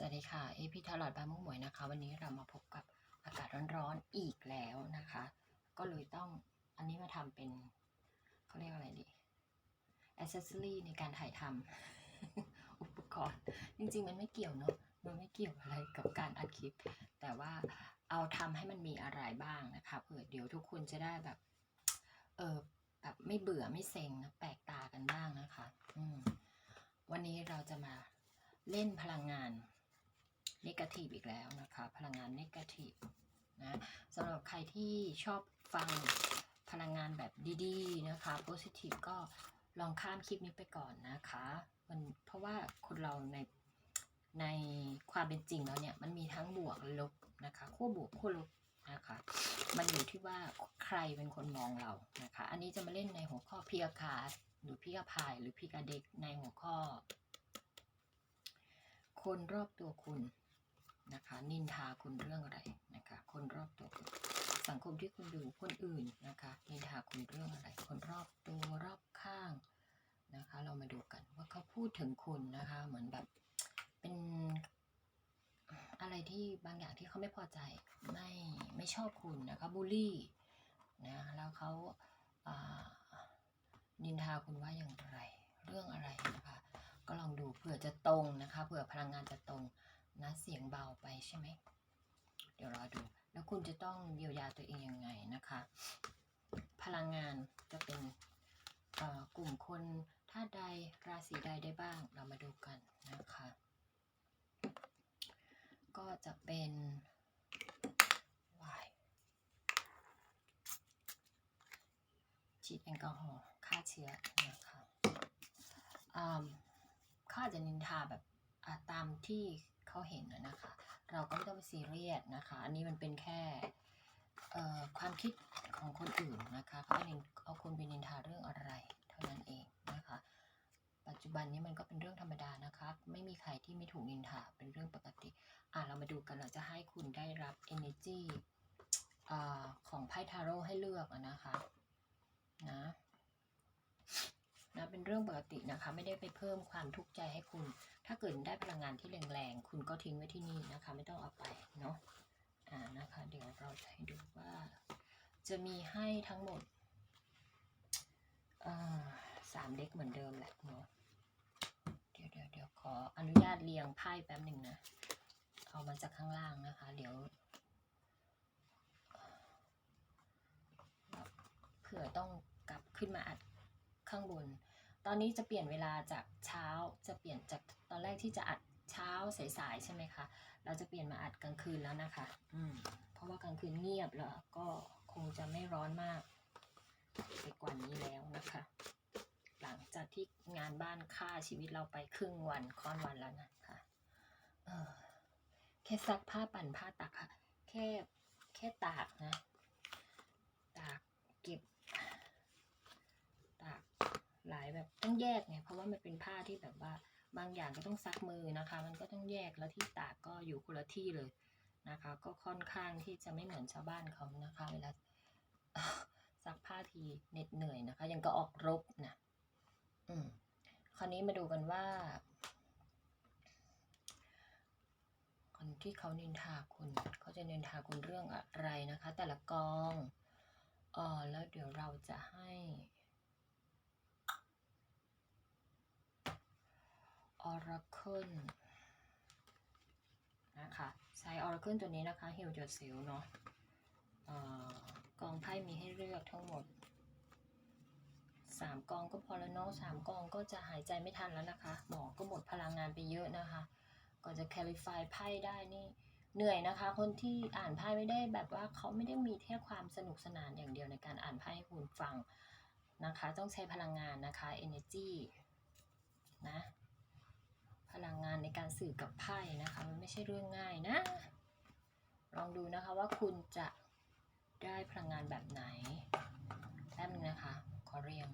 สวัสดีค่ะ เอพีทาลอดบามุกหมวยนะคะ วันนี้เรามาพบกับอากาศร้อนๆอีกแล้วนะคะ ก็เลยต้องอันนี้มาทำเป็นเขาเรียกอะไรดีอ c เซสซอรี่ในการถ่ายทำ อุปกรณ์ จริงๆ มันไม่เกี่ยวเนอะมันไม่เกี่ยวอะไรกับการอัดคลิป แต่ว่าเอาทำให้มันมีอะไรบ้างนะคะเผื่อเดี๋ยวทุกคนจะได้แบบเออแบบไม่เบื่อไม่เซ็งนะแปลกตากันบ้างนะคะ อืมวันนี้เราจะมาเล่นพลังงาน นกาทีฟอีกแล้วนะคะ พลังงานนกาทีฟนะสำหรับใครที่ชอบฟังพลังงานแบบดีๆนะคะโพสิทีฟก็ลองข้ามคลิปนี้ไปก่อนนะคะมันเพราะว่าคนเราในในความเป็นจริงแล้วเนี่ยมันมีทั้งบวกลบนะคะขั้วบวกขั้วลบนะคะ มันอยู่ที่ว่าใครเป็นคนมองเรานะคะ อันนี้จะมาเล่นในหัวข้อพิกาคาร์หรือพิกาพายหรือพิกาเด็กในหัวข้อ คนรอบตัวคุณ นินทาคุณเรื่องอะไรนะคะ คนรอบตัวคุณสังคมที่คุณอยู่คนอื่นนะคะ นินทาคุณเรื่องอะไร คนรอบตัวรอบข้างนะคะ เรามาดูกันว่าเขาพูดถึงคุณนะคะ เหมือนแบบเป็นอะไรที่บางอย่างที่เขาไม่พอใจไม่ไม่ชอบคุณนะคะบูลลี่นะแล้วเขาานินทาคุณว่าอย่างไร เรื่องอะไรนะคะ ก็ลองดูเผื่อจะตรงนะคะเผื่อพลังงานจะตรง นะเสียงเบาไปใช่ไหม เดี๋ยวรอดู แล้วคุณจะต้องเยียวยาตัวเองยังไงนะคะ พลังงานจะเป็นอ่อกลุ่มคนท่าตุใดราศีใดได้บ้างเรามาดูกันนะคะ ก็จะเป็นวายฉีดแอลกอฮอล์ฆ่าเชื้อนะคะอ่าเขาอาจจะนินทาแบบตามที่ เขาเห็นนะคะ เราก็ไม่ต้องไปซีเรียสนะคะ อันนี้มันเป็นแค่ความคิดของคนอื่นนะคะเขานินเอาคนไปนินทาเรื่องอะไร เท่านั้นเองนะคะ ปัจจุบันนี้มันก็เป็นเรื่องธรรมดานะคะ ไม่มีใครที่ไม่ถูกนินทาเป็นเรื่องปกติอะเรามาดูกันเราจะให้คุณได้รับ energy อของไพ่ทาโร่ให้เลือกนะคะนะ นะเป็นเรื่องปกตินะคะ ไม่ได้ไปเพิ่มความทุกข์ใจให้คุณ ถ้าเกิดได้พลังงานที่แรงๆ คุณก็ทิ้งไว้ที่นี่นะคะ ไม่ต้องเอาไปเนาะอ่านะคะ เดี๋ยวเราจะให้ดูว่า จะมีให้ทั้งหมดสามเด็กเหมือนเดิมแหละเนาะเดี๋ยวเดี๋ยวเดี๋ยวขออนุญาตเรียงไพ่แป๊บหนึ่งนะ เอามาจากข้างล่างนะคะ เดี๋ยวเผื่อต้องกลับขึ้นมาอัดข้างบน ตอนนี้จะเปลี่ยนเวลาจากเช้าจะเปลี่ยนจากตอนแรกที่จะอัดเช้าสายๆใช่ไหมคะ เราจะเปลี่ยนมาอัดกลางคืนแล้วนะคะ อืม เพราะว่ากลางคืนเงียบแล้วก็คงจะไม่ร้อนมากไปกว่านี้แล้วนะคะ หลังจากที่งานบ้านฆ่าชีวิตเราไปครึ่งวันค่อนวันแล้วนะคะเออแค่ซักผ้าปั่นผ้าตากค่ะ แค่แค่ตากนะ ตากเก็บ ตากหลาย แบบต้องแยกไงเพราะว่ามันเป็นผ้าที่แบบว่าบางอย่างก็ต้องซักมือนะคะ มันก็ต้องแยกแล้วที่ตากก็อยู่คนละที่เลยนะคะ ก็ค่อนข้างที่จะไม่เหมือนชาวบ้านเขานะคะ เวลาซักผ้าทีเหน็ดเหนื่อยนะคะ ยังก็ออกรบนะอืมคราวนี้มาดูกันว่า คนที่เขานินทาคุณเขาจะนินทาคุณเรื่องอะไรนะคะ แต่ละกองเออแล้วเดี๋ยวเราจะให้ Oracle นะคะใช้ Oracle ตัวนี้นะคะ Heal Yourself เนาะกองไพ่มีให้เลือกทั้งหมดสามกองก็พอแล้วเนาะสามกองก็จะหายใจไม่ทันแล้วนะคะ หมอก็หมดพลังงานไปเยอะนะคะก่อนจะ clarify ไพ่ได้นี่เหนื่อยนะคะ คนที่อ่านไพ่ไม่ได้แบบว่าเขาไม่ได้มีแค่ความสนุกสนานอย่างเดียวในการอ่านไพ่ให้คุณฟังนะคะ ต้องใช้พลังงานนะคะ energy นะ พลังงานในการสื่อกับไพ่นะคะมันไม่ใช่เรื่องง่ายนะ ลองดูนะคะว่าคุณจะได้พลังงานแบบไหนแป๊บนึงนะคะ ขอเรียง